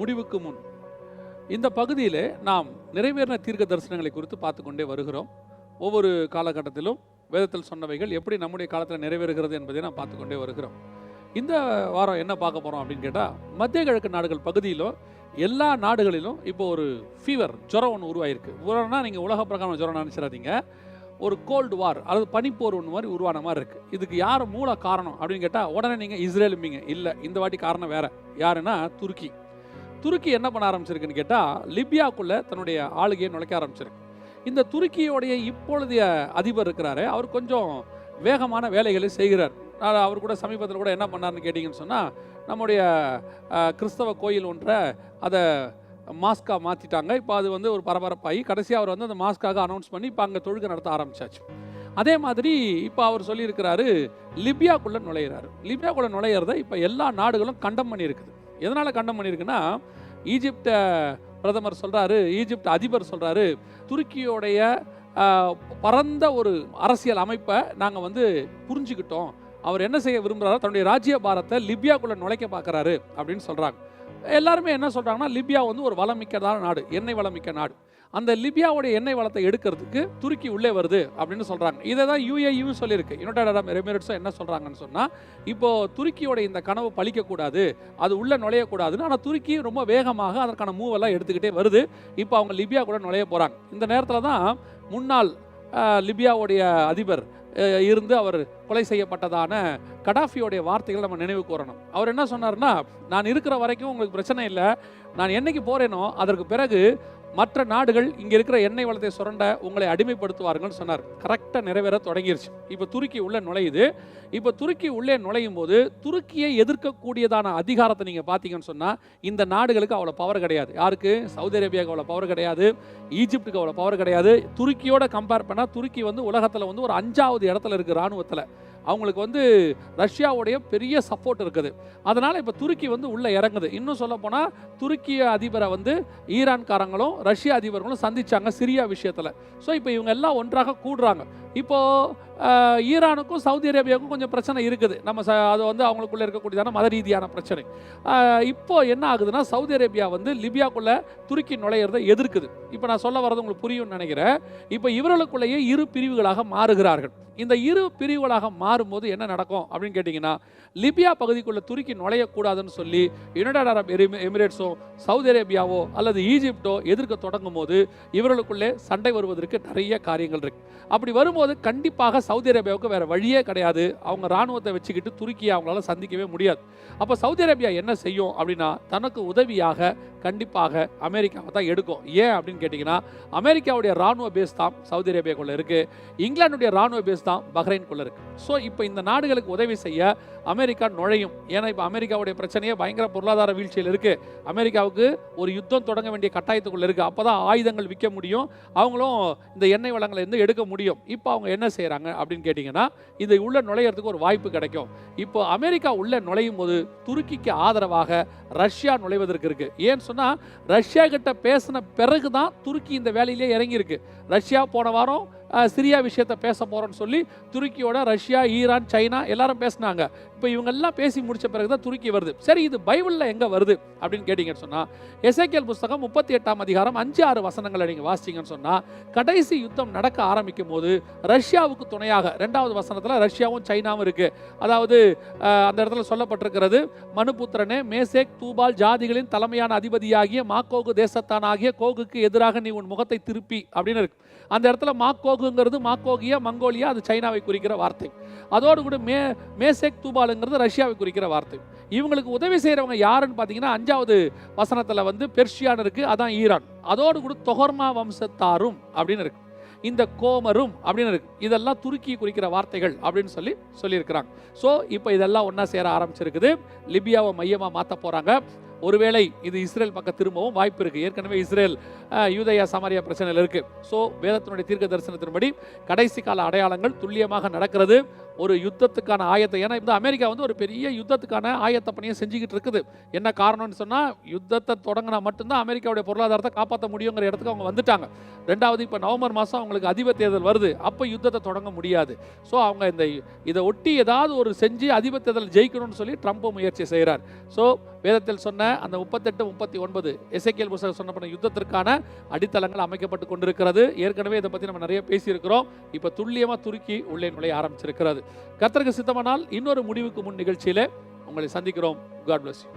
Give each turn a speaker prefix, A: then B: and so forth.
A: முடிவுக்கு முன். இந்த பகுதியிலே நாம் நிறைவேறின தீர்க்க தரிசனங்களை குறித்து பார்த்து கொண்டே வருகிறோம். ஒவ்வொரு காலகட்டத்திலும் வேதத்தில் சொன்னவைகள் எப்படி நம்முடைய காலத்தில் நிறைவேறுகிறது என்பதை நாம் பார்த்து கொண்டே வருகிறோம். இந்த வாரம் என்ன பார்க்க போகிறோம் அப்படின்னு கேட்டால் மத்திய கிழக்கு நாடுகள் பகுதியிலும் எல்லா நாடுகளிலும் இப்போ ஒரு ஃபீவர் ஜுரம் ஒன்று உருவாயிருக்கு. உரம்னா நீங்கள் உலக பிரகாரம் ஜுரம் நினச்சிடாதீங்க. ஒரு கோல்டு வார் அதாவது பனிப்போர் ஒன்று மாதிரி உருவான மாதிரி இருக்குது இதுக்கு யார் மூல காரணம் அப்படின்னு கேட்டால் உடனே நீங்கள் இஸ்ரேலும்பிங்க. இல்லை இந்த வாட்டி காரணம் வேறு. யாருன்னா துருக்கி. துருக்கி என்ன பண்ண ஆரம்பிச்சிருக்குன்னு கேட்டால் லிபியாக்குள்ளே தன்னுடைய ஆளுகையை நுழைக்க ஆரம்பிச்சிருக்கு. இந்த துருக்கியோடைய இப்பொழுதைய அதிபர் இருக்கிறாரு. அவர் கொஞ்சம் வேகமான வேலைகளை செய்கிறார். நான் அவர் கூட சமீபத்தில் கூட என்ன பண்ணாருன்னு கேட்டிங்கன்னு சொன்னால் நம்முடைய கிறிஸ்தவ கோயில் ஒன்றை அதை மாஸ்காக மாற்றிட்டாங்க இப்போ அது வந்து ஒரு பரபரப்பாகி கடைசியாக அவர் வந்து அந்த மாஸ்காக அனௌன்ஸ் பண்ணி இப்போ அங்கே தொழுகை நடத்த ஆரம்பிச்சாச்சு. அதே மாதிரி இப்போ அவர் சொல்லியிருக்கிறாரு லிபியாக்குள்ளே நுழையிறாரு. லிபியாக்குள்ளே நுழையிறத இப்போ எல்லா நாடுகளும் கண்டம் பண்ணியிருக்குது. எதனால் கண்டம் பண்ணியிருக்குன்னா ஈஜிப்ட பிரதமர் சொல்கிறாரு ஈஜிப்ட் அதிபர் சொல்கிறாரு துருக்கியோடைய பரந்த ஒரு அரசியல் அமைப்பை நாங்கள் வந்து புரிஞ்சுக்கிட்டோம். அவர் என்ன செய்ய விரும்புகிறாரோ தன்னுடைய ராஜ்ய பாரத்தை லிபியாக்குள்ளே நுழைக்க பார்க்குறாரு அப்படின்னு சொல்கிறாங்க எல்லாருமே என்ன சொல்கிறாங்கன்னா லிபியா வந்து ஒரு வளமிக்கதான நாடு எண்ணெய் வளமிக்க நாடு. அந்த லிபியாவுடைய எண்ணெய் வளத்தை எடுக்கிறதுக்கு துருக்கி உள்ளே வருது அப்படின்னு சொல்கிறாங்க இதை தான் யூஏயும் சொல்லியிருக்கு. யுனைடெட் அரப் எமிரேட்ஸும் என்ன சொல்கிறாங்கன்னு சொன்னால் இப்போது துருக்கியோட இந்த கனவு பழிக்கக்கூடாது அது உள்ளே நுழையக்கூடாதுன்னு ஆனால் துருக்கி ரொம்ப வேகமாக அதற்கான மூவெல்லாம் எடுத்துக்கிட்டே வருது. இப்போ அவங்க லிபியா கூட நுழைய போகிறாங்க இந்த நேரத்தில் தான் முன்னாள் லிபியாவுடைய அதிபர் இருந்து அவர் கொலை செய்யப்பட்டதான கடாஃபியோடைய வார்த்தைகளை நம்ம நினைவு கூறணும். அவர் என்ன சொன்னார்னா நான் இருக்கிற வரைக்கும் உங்களுக்கு பிரச்சனை இல்லை. நான் என்னைக்கு போகிறேனோ அதற்கு பிறகு மற்ற நாடுகள் இங்கே இருக்கிற எண்ணெய் வளத்தை சுரண்ட உங்களை அடிமைப்படுத்துவார்கள்னு சொன்னார். கரெக்டாக நிறைவேற தொடங்கிருச்சு. இப்போ துருக்கி உள்ளே நுழையுது. இப்போ துருக்கி உள்ளே நுழையும் போது துருக்கியை எதிர்க்கக்கூடியதான அதிகாரத்தை நீங்கள் பார்த்தீங்கன்னு சொன்னால் இந்த நாடுகளுக்கு அவ்வளோ பவர் கிடையாது. யாருக்கு? சவுதி அரேபியாவுக்கு அவ்வளோ பவர் கிடையாது. ஈஜிப்டுக்கு அவ்வளோ பவர் கிடையாது. துருக்கியோட கம்பேர் பண்ணால் துருக்கி வந்து உலகத்தில் வந்து ஒரு அஞ்சாவது இடத்துல இருக்குது இராணுவத்தில். அவங்களுக்கு வந்து ரஷ்யாவுடைய பெரிய சப்போர்ட் இருக்குது. அதனால் இப்போ துருக்கி வந்து உள்ளே இறங்குது. இன்னும் சொல்ல போனால் துருக்கிய அதிபரை வந்து ஈரான்காரங்களும் ரஷ்ய அதிபர்களும் சந்திச்சாங்க சிரியா விஷயத்தில். ஸோ இப்போ இவங்க எல்லாம் ஒன்றாக கூடுறாங்க. இப்போது ஈரானுக்கும் சவுதி அரேபியாவுக்கும் கொஞ்சம் பிரச்சனை இருக்குது. நம்ம ச அது வந்து அவங்களுக்குள்ளே இருக்கக்கூடியதான மத ரீதியான பிரச்சனை. இப்போது என்ன ஆகுதுன்னா சவுதி அரேபியா வந்து லிபியாக்குள்ளே துருக்கி நுழையிறதை எதிர்க்குது. இப்போ நான் சொல்ல வரது உங்களுக்கு புரியும்னு நினைக்கிறேன். இப்போ இவர்களுக்குள்ளேயே இரு பிரிவுகளாக மாறுகிறார்கள். இந்த இரு பிரிவுகளாக மாறும்போது என்ன நடக்கும் அப்படின்னு கேட்டிங்கன்னா லிபியா பகுதிக்குள்ள துருக்கி நுழையக்கூடாதுன்னு சொல்லி யுனைடட் அரப் எமிரேட்ஸோ சவுதி அரேபியாவோ அல்லது ஈஜிப்டோ எதிர்க்க தொடங்கும் போது இவர்களுக்குள்ளே சண்டை வருவதற்கு நிறைய காரியங்கள் இருக்கு. அப்படி வரும்போது கண்டிப்பாக சவுதி அரேபியாவுக்கு வேற வழியே கிடையாது. அவங்க ராணுவத்தை வச்சுக்கிட்டு துருக்கியை அவங்களால சந்திக்கவே முடியாது. அப்போ சவுதி அரேபியா என்ன செய்யும் அப்படின்னா தனக்கு உதவியாக கண்டிப்பாக அமெரிக்காவை தான் எடுக்கும். ஏன் அப்படின்னு கேட்டிங்கன்னா அமெரிக்காவுடைய ராணுவ பேஸ் தான் சவுதி அரேபியாக்குள்ளே இருக்கு. இங்கிலாந்துடைய ராணுவ பேஸ் தான் பஹ்ரைன்குள்ளே இருக்கு. ஸோ இப்போ இந்த நாடுகளுக்கு உதவி செய்ய அமெரிக்கா நுழையும். ஏன்னா இப்போ அமெரிக்காவுடைய பிரச்சனையே பயங்கர பொருளாதார வீழ்ச்சியில் இருக்கு. அமெரிக்காவுக்கு ஒரு யுத்தம் தொடங்க வேண்டிய கட்டாயத்துக்குள்ள இருக்கு. அப்பதான் ஆயுதங்கள் விற்க முடியும். அவங்களும் இந்த எண்ணெய் வளங்களை இருந்து எடுக்க முடியும். இப்போ அவங்க என்ன செய்கிறாங்க அப்படின்னு கேட்டிங்கன்னா இதை உள்ள நுழையிறதுக்கு ஒரு வாய்ப்பு கிடைக்கும். இப்போ அமெரிக்கா உள்ள நுழையும் போது துருக்கிக்கு ஆதரவாக ரஷ்யா நுழைவதற்கு இருக்கு. ஏன் சொன்னால் ரஷ்யா கிட்ட பேசின பிறகு தான் துருக்கி இந்த வேலையிலே இறங்கியிருக்கு. ரஷ்யா போன வாரம் சிரியா விஷயத்தை பேச போகிறோன்னு சொல்லி துருக்கியோட ரஷ்யா ஈரான் சைனா எல்லாரும் பேசினாங்க. இப்போ இவங்கெல்லாம் பேசி முடிச்ச பிறகு தான் துருக்கி வருது. சரி இது பைபிளில் எங்கே வருது அப்படின்னு கேட்டிங்கன்னு சொன்னால் எசைக்கேல் புஸ்தகம் முப்பத்தி எட்டாம் அதிகாரம் அஞ்சு ஆறு வசனங்களை நீங்கள் வாசிச்சிங்கன்னு சொன்னால் கடைசி யுத்தம் நடக்க ஆரம்பிக்கும் போது ரஷ்யாவுக்கு துணையாக ரெண்டாவது வசனத்தில் ரஷ்யாவும் சைனாவும் இருக்குது அதாவது அந்த இடத்துல சொல்லப்பட்டிருக்கிறது மனுபுத்திரனே மேசேக் தூபால் ஜாதிகளின் தலைமையான அதிபதியாகிய மாக்கோகு தேசத்தானாகிய கோகுக்கு எதிராக நீ உன் முகத்தை திருப்பி அப்படின்னு இருக்கு. அந்த இடத்துல மாக்கோகுங்கிறது மாக்கோகியா மங்கோலியா அது சைனாவை குறிக்கிற வார்த்தை. அதோடு கூட மே மேசேக் தூபாலுங்கிறது ரஷ்யாவை குறிக்கிற வார்த்தை. இவங்களுக்கு உதவி செய்கிறவங்க யாருன்னு பார்த்தீங்கன்னா அஞ்சாவது வசனத்தில் வந்து பெர்ஷியான் இருக்கு அதான் ஈரான். அதோடு கூட தொகர்மா வம்சத்தாரும் அப்படின்னு இருக்கு. இந்த கோமரும் அப்படின்னு இருக்கு. இதெல்லாம் துருக்கி குறிக்கிற வார்த்தைகள் அப்படின்னு சொல்லி சொல்லியிருக்கிறாங்க. ஸோ இப்போ இதெல்லாம் ஒன்றா சேர ஆரம்பிச்சிருக்குது. லிபியாவை மையமாக மாற்ற போகிறாங்க ஒருவேளை இது இஸ்ரேல் பக்கம் திரும்பவும் வாய்ப்பு இருக்குது ஏற்கனவே இஸ்ரேல் யூதயா சமாரியா பிரச்சனையில் இருக்குது ஸோ வேதத்தினுடைய தீர்க்க தரிசனத்தின்படி கடைசி கால அடையாளங்கள் துல்லியமாக நடக்கிறது. ஒரு யுத்தத்துக்கான ஆயத்தை ஏன்னா இந்த அமெரிக்கா வந்து ஒரு பெரிய யுத்தத்துக்கான ஆயத்த பணியை செஞ்சுக்கிட்டு இருக்குது. என்ன காரணம்னு சொன்னால் யுத்தத்தை தொடங்கினா மட்டும்தான் அமெரிக்காவுடைய பொருளாதாரத்தை காப்பாற்ற முடியுங்கிற இடத்துக்கு அவங்க வந்துட்டாங்க. ரெண்டாவது இப்போ நவம்பர் மாதம் அவங்களுக்கு அதிபர் தேர்தல் வருது. அப்போ யுத்தத்தை தொடங்க முடியாது. ஸோ அவங்க இந்த இதை ஒட்டி ஏதாவது ஒரு செஞ்சு அதிபர் தேர்தல் ஜெயிக்கணும்னு சொல்லி ட்ரம்ப் முயற்சி செய்கிறார் ஸோ வேதத்தில் சொன்ன அந்த முப்பத்தெட்டு முப்பத்தி ஒன்பது எசைக்கியல் புஸ்தகம் சொன்னப்பட்ட யுத்தத்திற்கான அடித்தளங்கள் அமைக்கப்பட்டு கொண்டிருக்கிறது. ஏற்கனவே இதை பற்றி நம்ம நிறைய பேசியிருக்கிறோம். இப்போ துல்லியமாக துருக்கி உள்ளே நுழைய ஆரம்பிச்சிருக்கிறது. கத்தருக்கு சித்தமானால் இன்னொரு முடிவுக்கு முன் நிகழ்ச்சியில் உங்களை சந்திக்கிறோம். God bless you